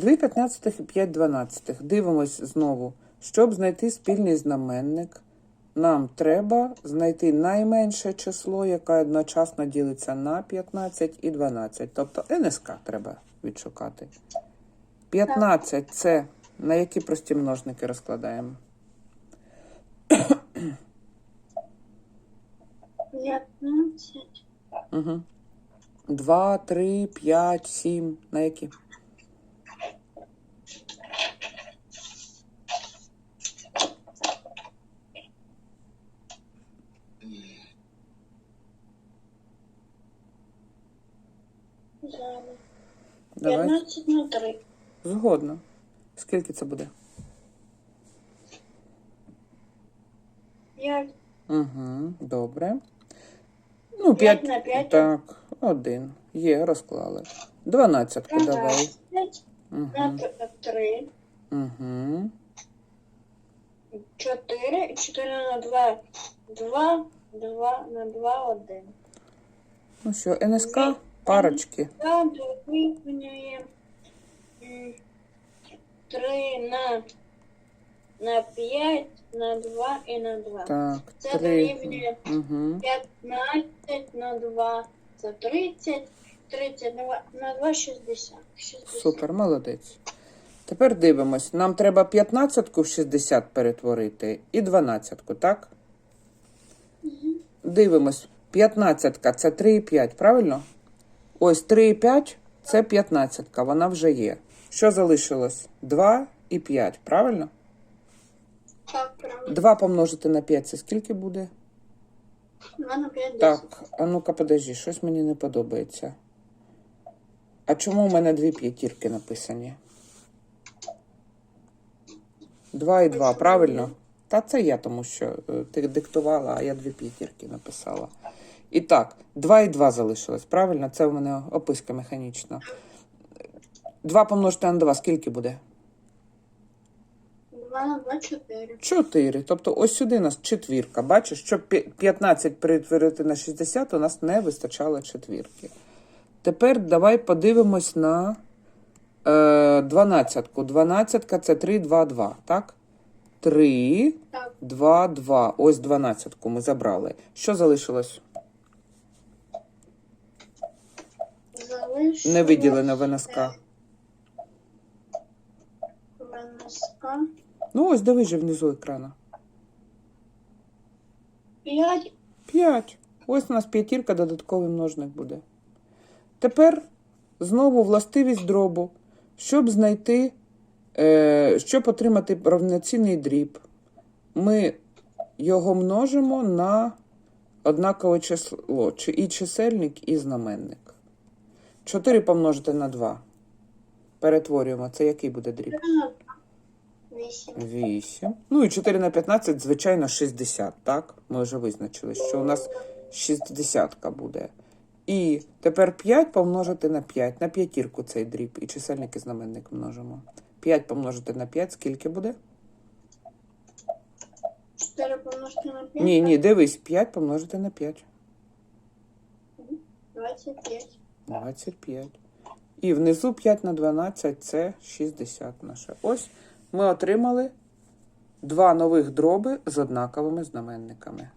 2 п'ятнадцятих і 5 дванадцятих. Дивимось знову. Щоб знайти спільний знаменник, нам треба знайти найменше число, яке одночасно ділиться на 15 і 12. Тобто НСК треба відшукати. 15 це на які прості множники розкладаємо? 15. Угу. 2, 3, 5, 7. На які? Зараз. Давай. 15 на 3. Згодно. Скільки це буде? 5. Угу, добре. Ну, П'ять 5 на п'ять. Так, один. Є, розклали. Дванадцятку давай. 12 на Угу. 3. Угу. 4. 4 на 2. 2. 2 на 2. 1. Ну що, НСК, парочки. 2 дорівнює 3 на, на 5, на 2 і на 2. Так, Це три. дорівнює Угу. 15 на 2 це 30, 30 на 2, на 2 60. 60. Супер, молодець. Тепер дивимось. Нам треба 15 в 60 перетворити і 12, так? Дивимось. 15 це 3,5, правильно? Ось 3,5 це 15, вона вже є. Що залишилось? 2 і 5, правильно? Так, правильно. 2 помножити на 5 це скільки буде? 2 на 5 10. Так, а ну-ка подожди, щось мені не подобається. А чому у мене дві п'ятірки написані? Два і два, правильно? Та це я, тому що е, ти диктувала, а я дві п'ятірки написала. І так, два і два залишилось, правильно? Це у мене описка механічна. Два помножити на два, скільки буде? 2 на 2 4. 4. Тобто ось сюди у нас четвірка. Бачиш, щоб 15 перетворити на 60, у нас не вистачало четвірки. Тепер давай подивимось на е, 12. 12 це 3, 2, 2, так? 3, Так. 2, 2. Ось 12 ми забрали. Що залишилось? Залишилось Не виділено в НСК. Ну, ось дивись же внизу екрану. 5. 5. Ось у нас п'ятірка, додатковий множник буде. Тепер знову властивість дробу. Щоб знайти, е, щоб отримати рівноцінний дріб, ми його множимо на однакове число, чи і чисельник, і знаменник. 4 помножити на 2. Перетворюємо. Це який буде дріб? 8. 8. Ну і 4 на 15, звичайно, 60, так? Ми вже визначили, що у нас 60 буде. І тепер 5 помножити на 5. На п'ятірку цей дріб. І чисельник і знаменник множимо. 5 помножити на 5, скільки буде? 4 помножити на 5. Ні, ні, дивись, 5 помножити на 5. 25. 25. І внизу 5 на 12 це 60 наше. Ось ми отримали два нових дроби з однаковими знаменниками.